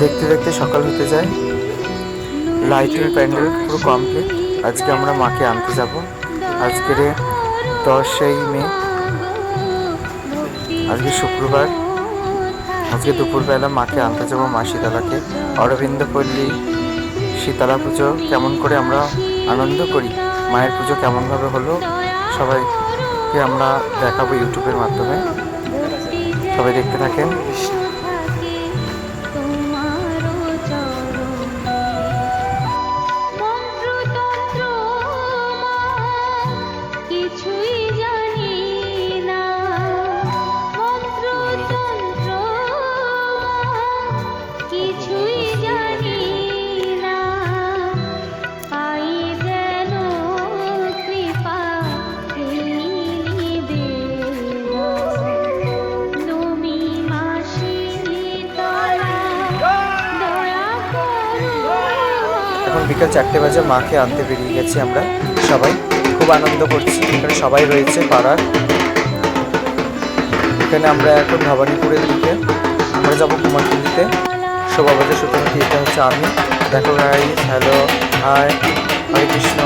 দেখতে দেখতে সকাল হতে যায়। লাইটের প্যান্ডেল পুরো কমপ্লিট আজকে আমরা মাকে আনতে যাব। আজকের দশই মে। আজকে শুক্রবার। আজকে দুপুরবেলা মাকে আনতে যাব মা শীতলাকে অরবিন্দ পল্লী, শীতলা পুজো, কেমন করে আমরা আনন্দ করি, মায়ের পুজো কেমনভাবে হলো, সবাইকে আমরা দেখাবো ইউটিউবের মাধ্যমে। সবাই দেখতে থাকেন। বিকাল চারটে বাজে মাকে আনতে বেরিয়ে গেছি আমরা। সবাই খুব আনন্দ করছি। এখানে সবাই রয়েছে পাড়ার। এখানে আমরা এখন ভবানীপুরের দিকে। আমরা যাব কুমারটুলিতে শোভাবাজার সুতরাং এটা হচ্ছে আমি। দেখো guy hello hi Hare Krishna.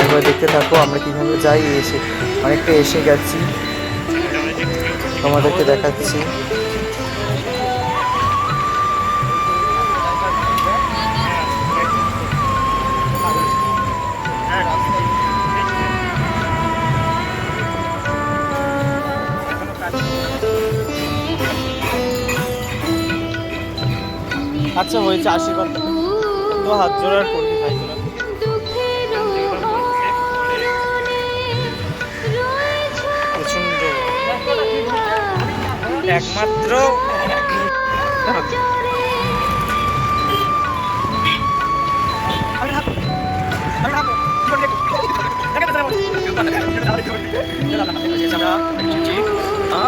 একবার দেখতে থাকো, আমরা কীভাবে যাই, এসে অনেকটা এসে গেছি। তোমাদেরকে দেখাচ্ছি। আচ্ছা হয়েছে, আশীর্বাদ তো হাত জোড়ার তোরা প্রচণ্ড একমাত্র।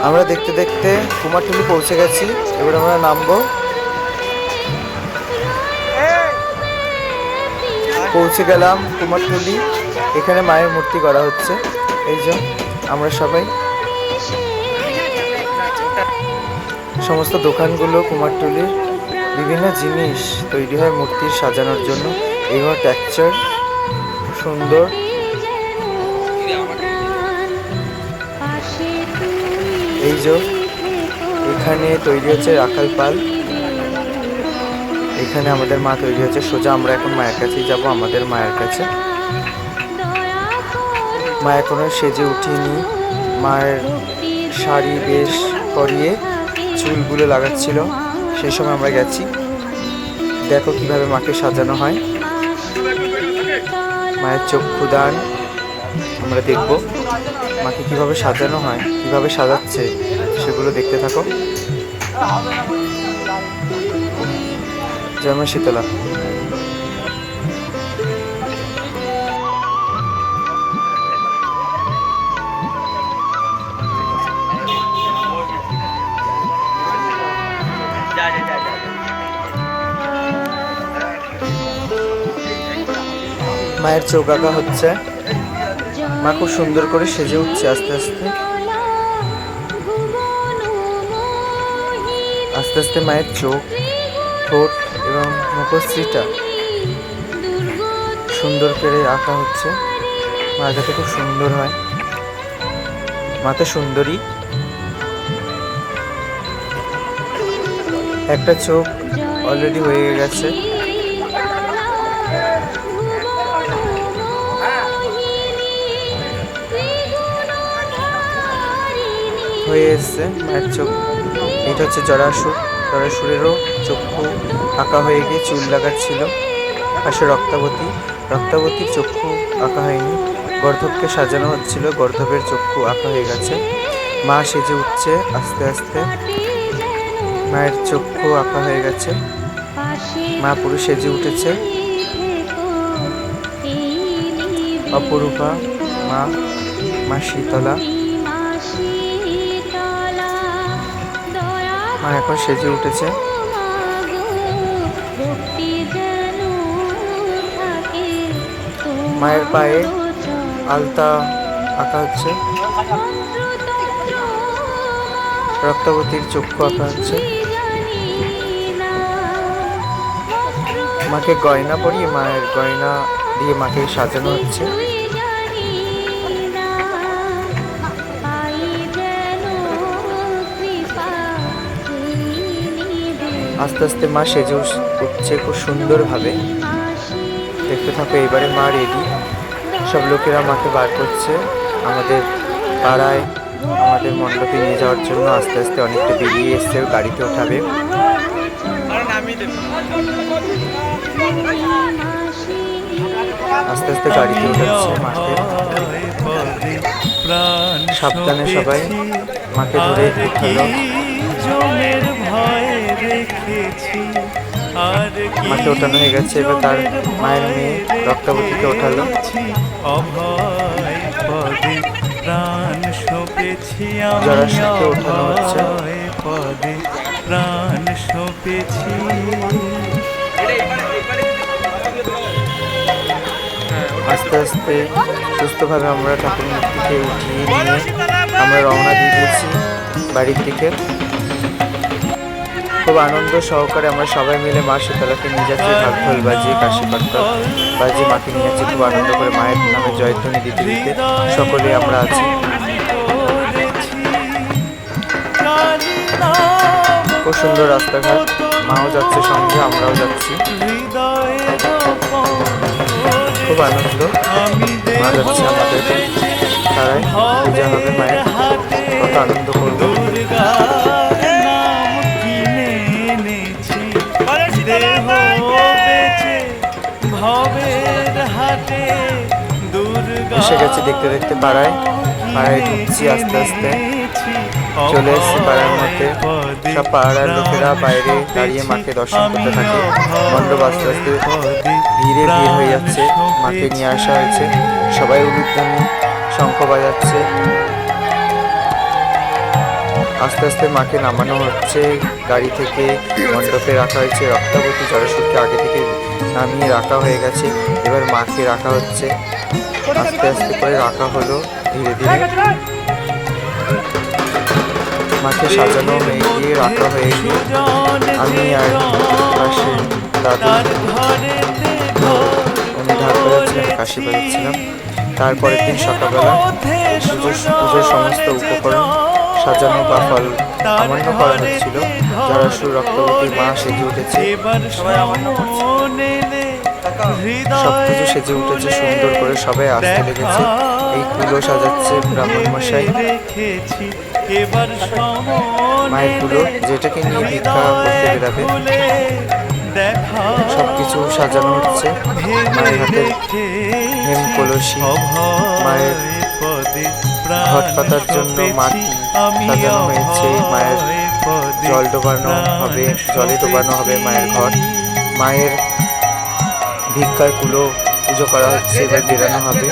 আমরা দেখতে দেখতে কুমারটুলি পৌঁছে গেছি। এবার আমরা নামবো। পৌঁছে গেলাম কুমারটুলি। এখানে মায়ের মূর্তি করা হচ্ছে। এই যে, আমরা সবাই। সমস্ত দোকানগুলো কুমারটুলির বিভিন্ন জিনিস তৈরি হয় মূর্তির সাজানোর জন্য। এইভাবে টেক্সচার সুন্দর। এই যে, এখানে তৈরি হচ্ছে রাখাল পাল। এখানে আমাদের মা তৈরি হয়েছে। সোজা আমরা এখন মায়ের কাছেই যাব, আমাদের মায়ের কাছে। মা এখনও সেজে উঠিনি। মায়ের শাড়ি বেশ করিয়ে চুলগুলো লাগাচ্ছিল। সেই সময় আমরা গেছি। দেখো কীভাবে মাকে সাজানো হয়। মায়ের চক্ষুদান আমরা দেখব মাকে কীভাবে সাজানো হয়, কীভাবে সাজাচ্ছে, সেগুলো দেখতে থাকো। জয় মা শীতলা মায়ের চোখ আঁকা হচ্ছে। মা খুব সুন্দর করে সেজে উঠছে আস্তে আস্তে। আস্তে আস্তে মায়ের চোখ, ঠোঁট এবং মুখশ্রীটা সুন্দর করে আঁকা হচ্ছে। মাথাটা খুব সুন্দর হয়। মাথা সুন্দরী। একটা চোখ অলরেডি হয়ে গেছে। হয়ে এসছে মায়ের চোখ। এটা হচ্ছে জরাসুর জরাসুরেরও চক্ষু আঁকা হয়ে গিয়ে চুল লাগাচ্ছিল পাশে রক্তাবতী। রক্তাবতীর চক্ষু আঁকা হয়নি। গর্ধবকে সাজানো হচ্ছিল। গর্ধবের চক্ষু আঁকা হয়ে গেছে। মা সেজে উঠছে আস্তে আস্তে। মায়ের চক্ষু আঁকা হয়ে গেছে। মা পুরো সেজে উঠেছে। অপরূপা, মা মা শীতলা। মা এখন সেজে উঠেছে। মায়ের পায়ে আলতা আঁকা হচ্ছে। রক্তবতীর চক্ষু আঁকা হচ্ছে। মাকে গয়না পরিয়ে মায়ের গয়না দিয়ে মাকে সাজানো হচ্ছে। আস্তে আস্তে মা সেজে উঠছে খুব সুন্দরভাবে। দেখতে থাকো এবারে মা রেডি সব লোকেরা মাকে বার করছে। আমাদের পাড়ায়, আমাদের মণ্ডপে নিয়ে যাওয়ার জন্য আস্তে আস্তে অনেকটা বেরিয়ে এসছে গাড়িতে ওঠাবে। আস্তে আস্তে গাড়িতে উঠাচ্ছে মাকে। সাবধানে সবাই, মাকে ধরে উঠালো মাকে ওঠানো হয়ে গেছে এবার তার মায়ের মেয়ে রক্তাবতীকে ওঠালো। জরাসুকে ওঠানো হচ্ছে। প্রাণ সপেছি। আস্তে আস্তে সুস্থভাবে আমরা ঠাকুর মূর্তিকে উঠিয়ে নিয়ে আমরা রওনা দিয়ে দিয়েছি বাড়ির দিকে। আনন্দ সহকারে আমরা সবাই মিলে মা শীতলাকে নিয়ে যাচ্ছি ঢাক ঢোল বাজিয়ে কাশি পাত্র বাজিয়ে মাকে নিয়ে যাচ্ছি। খুব আনন্দ করে মায়ের নামে জয়ধ্বনি দিতে দিতে সকলে আমরা আছি। খুব সুন্দর রাস্তাঘাট। মাও যাচ্ছে সঙ্গে আমরাও যাচ্ছি। খুব আনন্দ। মা যাচ্ছে আমাদের তারাই, পূজা হবে মায়ের। কত আনন্দ করব। দেহ বেচে, ভবের দুর্গা এসে গেছি দেখতে দেখতে পাড়ায়। পাড়ায় ঢুকছি আস্তে আস্তে। চলে এসেছি পাড়ার মধ্যে। সব পাড়ার লোকেরা বাইরে দাঁড়িয়ে মাকে দর্শন করতে থাকে। মণ্ডপ আস্তে আস্তে ধীরে ভিড় হয়ে যাচ্ছে। মাকে নিয়ে আসা হয়েছে। সবাই উলুধ্বনি, শঙ্খ বাজাচ্ছে। আস্তে আস্তে মাকে নামানো হচ্ছে। গাড়ি থেকে মণ্ডপে রাখা হয়েছে। রক্তাবতী জড়সূরকে আগে থেকে নামিয়ে রাখা হয়ে গেছে। এবার মাকে রাখা হচ্ছে। আস্তে আস্তে করে রাখা হলো ধীরে ধীরে। মাকে সাজানো হয়ে গিয়ে রাখা হয়ে গিয়ে আমি আর পাশে কাশি বাজাচ্ছিলাম তারপরের দিন সকালবেলা পুজোর সমস্ত উপকরণ সাজানো বা ফল সামান্য করা হচ্ছিল। যারা সুর রক্তবতী মা সেজে উঠেছে এবার মনে সব সেজে উঠেছে সুন্দর করে সবাই আসতে লেগেছে। এই কুলো সাজাচ্ছে ব্রাহ্মণ মশাই। মায়ের কুলো যেটাকে নিয়ে ভিক্ষা করতে বেরাবে। সবকিছু সাজানো হচ্ছে। মায়ের হাতে হেম কলসি মায়ের ঘট পাতার জন্য মাটি সাজানো হয়েছে মায়ের জল ডোবানো হবে জলে ডোবানো হবে মায়ের ঘট মায়ের ভিক্ষার কুলো পুজো করা হচ্ছে এবার বেরানো হবে।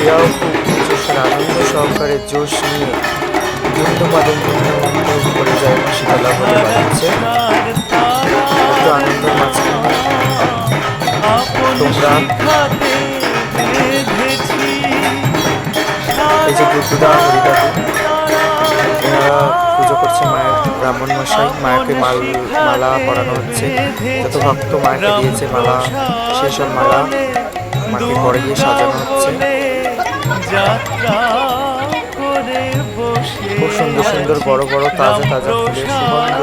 এরাও খুব আনন্দ সহকারে জোশ নিয়ে করে যায় শীতলা আনন্দের মাঝখানে তোমরা এই যে গুড্ডুদা হরিদাদু এনারা পুজো করছে মায়ের ব্রাহ্মণ মশাই মায়াকে মাল মালা পরানো হচ্ছে। যত ভক্ত মায়াকে দিয়েছে মালা সেসব মালা মাকে পরে গিয়ে সাজানো হচ্ছে। খুব সুন্দর সুন্দর বড় বড় তাজা তাজা ফুলের সুগন্ধ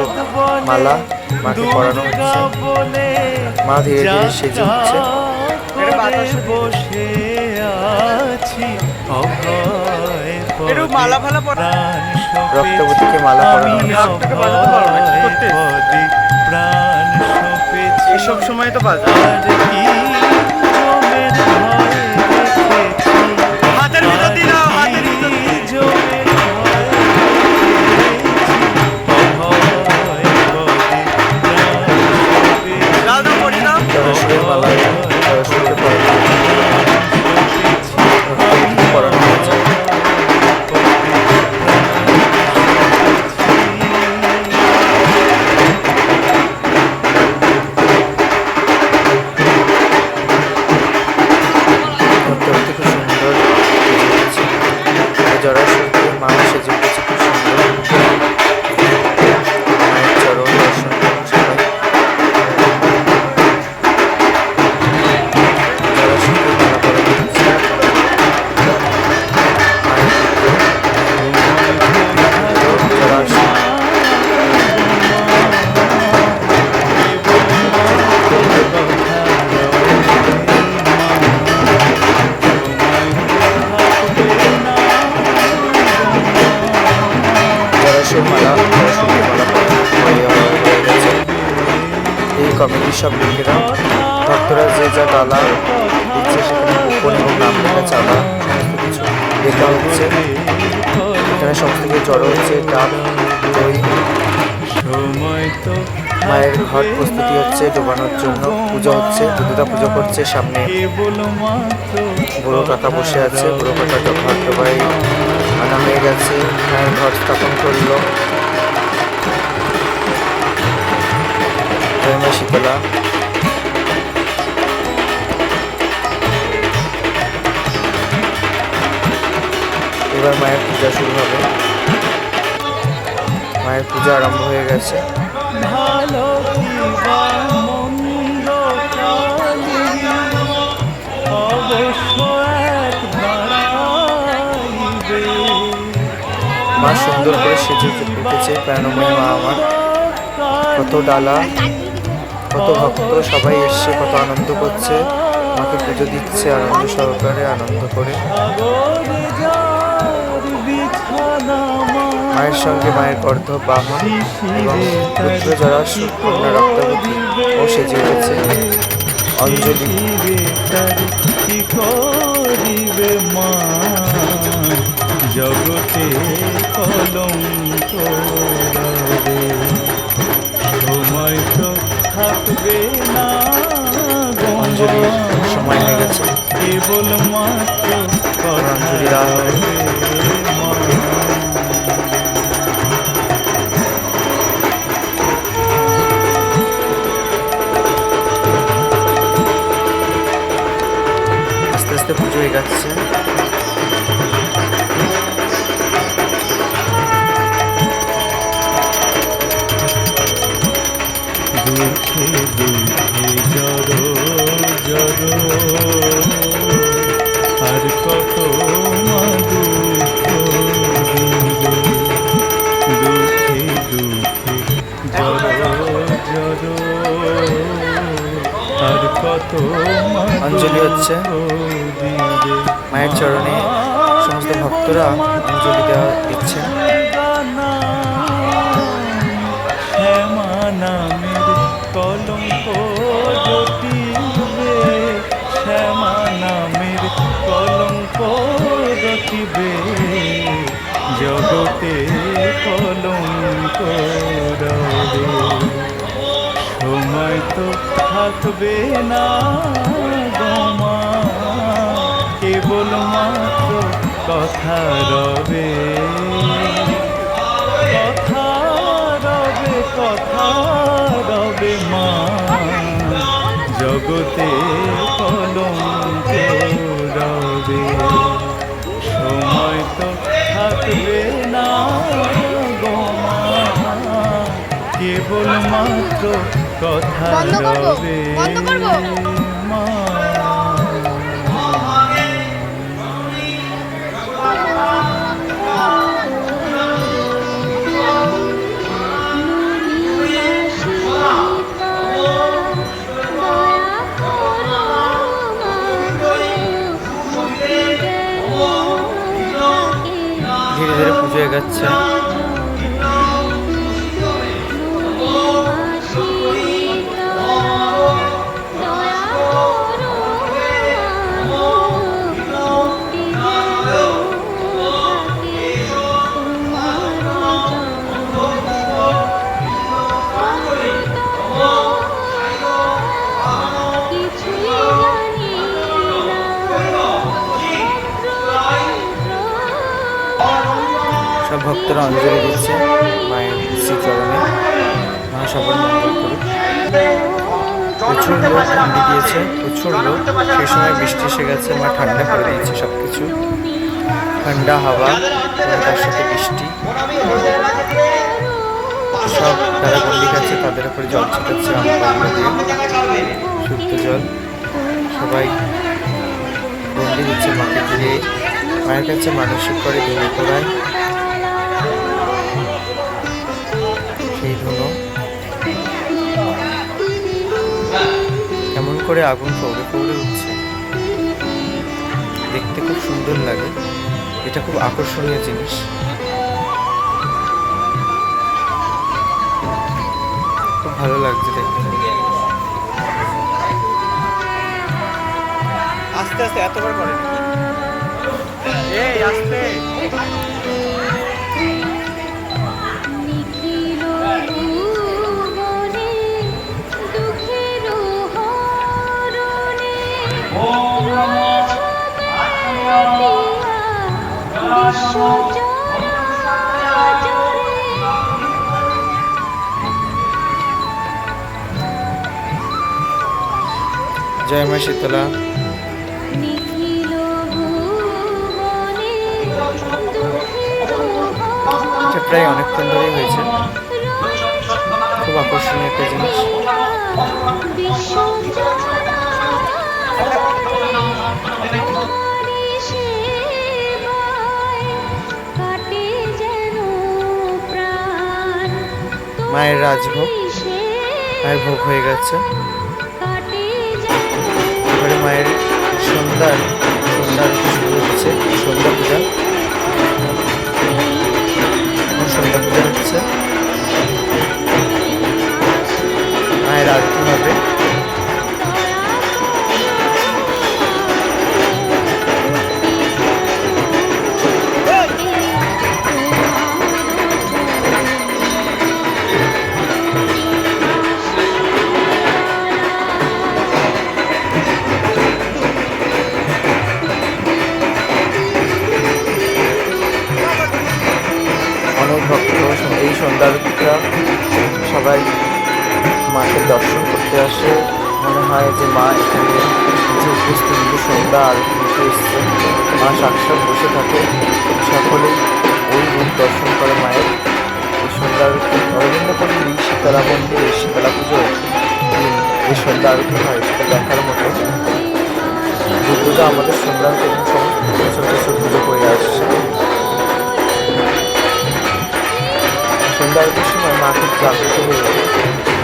মালা মাকে পরানো হচ্ছে। মা ধীরে ধীরে সেজে পরা। রক্তবতীকে মালা পরানো হচ্ছে। এসব সময় তো বাজা। হাতের ভিতর দিয়ে Valaya. ভক্তরা যে যা ডালা দিচ্ছে সেখানে কুপন এবং নাম লেখা সমস্ত কিছু। লেখা হচ্ছে, এখানে সমস্ত কিছু জড়ো হচ্ছে ডাব দই মায়ের ঘট প্রস্তুতি হচ্ছে, ডোবানোর জন্য পুজো হচ্ছে, দুর্গা পুজো করছে, সামনে বুড়ো কাকা বসে আছে বুড়ো কাকা ঘর ডোবাই আনা হয়ে গেছে, মায়ের ঘর স্থাপন করল। শীতলা এবার মায়ের পূজা শুরু হবে মায়ের পূজা আরম্ভ হয়ে গেছে ভালো মা সুন্দর করে সেজে উঠেছে প্রাণময়ী মা আমার কত ডালা কত ভক্ত সবাই এসছে, কত আনন্দ করছে। মাকে পুজো দিচ্ছে আনন্দ সহকারে আনন্দ করে। মায়ের সঙ্গে মায়ের গর্ধ বাহন এবং পুত্র যারা কন্যা রক্তবতী ও সেজে উঠেছে। অঞ্জলি। করিবে মা জগতে কলঙ্ক। গো। সময় হয়ে গেছে। কেবল মাত্র অঞ্জলি দেওয়া হবে। মা আস্তে আস্তে পুজো এগাচ্ছে। দুঃখে দুঃখে জড়ো জড়ো আর কত দুঃখে দুঃখে জড়ো জড়ো আর কত অঞ্জলি হচ্ছে। মায়ের চরণে সমস্ত ভক্তরা অঞ্জলি দেওয়া কলঙ্ক রবে সময় তো থাকবে না গোমা। কেবল মাত্র কথা রবে। কথা রবে কথা রবে মা। জগতে কেবল মাত্র কথা রবে মা ধীরে ধীরে পুজো এগাচ্ছে। ভক্তরা অঞ্জলি দিচ্ছে মায়ের শ্রীচরণে। মা সবার মঙ্গল করুক। প্রচুর লোক হান্ডি দিয়েছে, প্রচুর লোক। সেই সময় বৃষ্টি এসে গেছে, মা ঠান্ডা করে দিয়েছে সব কিছু ঠান্ডা হাওয়া তার সাথে বৃষ্টি। সব যারা গন্ডি খাচ্ছে তাদের উপরে জল ছিটাচ্ছে দিয়ে শুদ্ধ জল। সবাই গন্ডি দিচ্ছে মাকে ঘিরে। মায়ের কাছে মানসিক করে ধুলো করায় করে আগুন ফোড়ে পৌড়ে উঠছে। দেখতে খুব সুন্দর লাগে। এটা খুব আকর্ষণীয় জিনিস। খুব ভালো লাগছে দেখতে। আস্তে আস্তে, এতবার করে হ্যাঁ, এই আস্তে। মা শীতলা প্রায় অনেকক্ষণ ধরেই হয়েছে। খুব আকর্ষণীয় একটা জিনিস। মায়ের রাজভোগ। মায়ের ভোগ হয়ে গেছে। সন্ধ্যার সন্ধ্যার শুরু হচ্ছে সন্ধ্যা পূজা। এখন সন্ধ্যা পূজা হচ্ছে। মায়ের আরতি হবে। এই সন্ধ্যা আরতিটা সবাই মাকে দর্শন করতে আসে। মনে হয় যে মা এখানে যে উপস্থিত সন্ধ্যা আরতি দিতে এসছে, মা সাক্ষাৎ বসে থাকে। সকলেই ওই রূপ দর্শন করে মায়ের। এই সন্ধ্যা আরতি অরবিন্দপল্লী শীতলা মন্দিরে শীতলা পুজো এই সন্ধ্যা আরতি হয় সেটা দেখার মতো। দুর্গা আমাদের সন্ধ্যা আরতি এবং সমস্ত বছর বছর পুজো করে আসছে। আরতির সময় মা জাগ্রত হয়ে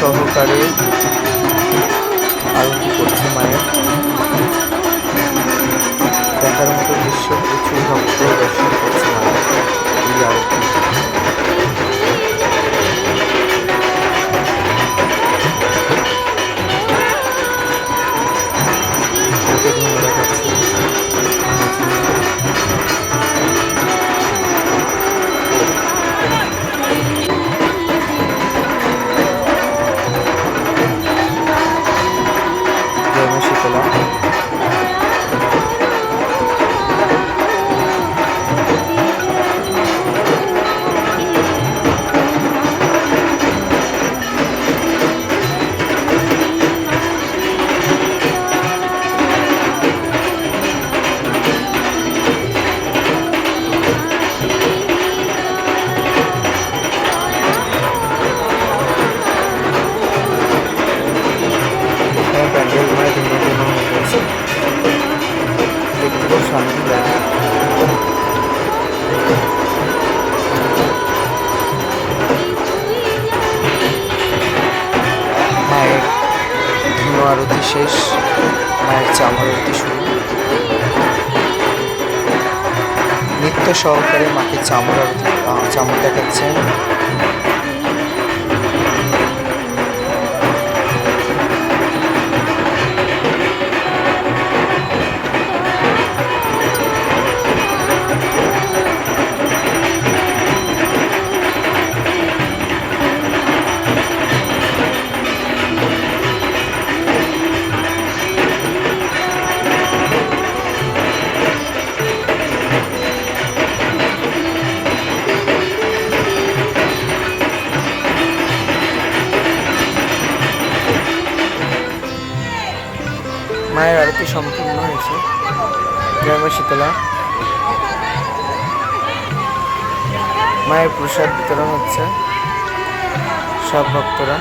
সহকারে আরতি করছে মায়ের। দেখার মতো দৃশ্য প্রচুর ভক্ত দর্শন করছে মায়ের। চামর বিতরণ হচ্ছে। সব ভক্তরা।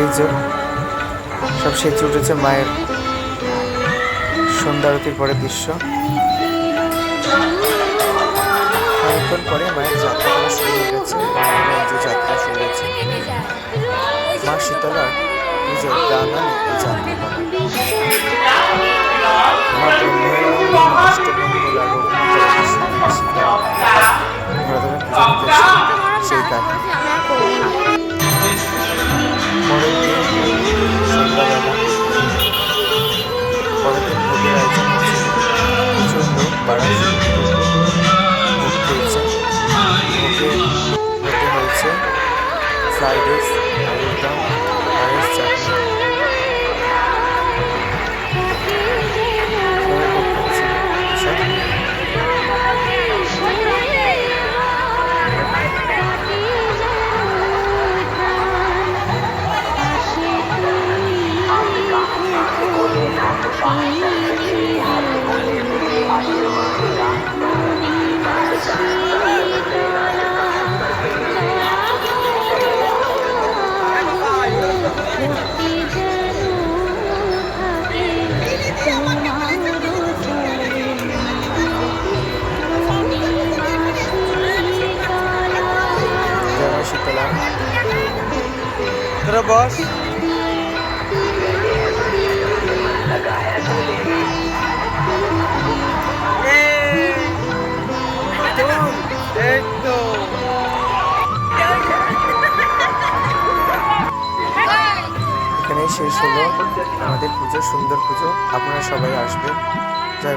এই যে সব সেচে উঠেছে মায়ের সন্ধ্যা পরে দৃশ্য। অনেকক্ষণ পরে মায়ের যাত্রা করা শুরু হয়ে গেছে। যে যাত্রা শুরু হয়েছে। মা শীতলার নিজের প্রাণান এই যাত্রা। মা ব্রহ্মানন্দ অষ্টমঙ্গল আর সেই কাকা পরের দিন সন্ধ্যাবেলা পরের দিন ভোগের আয়োজন প্রচুর লোক পাড়া ভোগ খেয়েছে মধ্যে হয়েছে ফ্রাইড রাইস তোরা বস। এখানেই শেষ হলো আমাদের পুজো সুন্দর পুজো। আপনারা সবাই আসবেন। জয়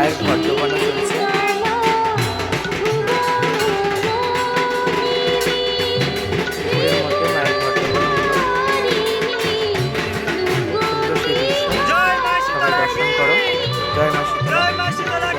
মায়ের ঘর দোকানও চলছে। জয় মা শীতলা জয় মা শীতলা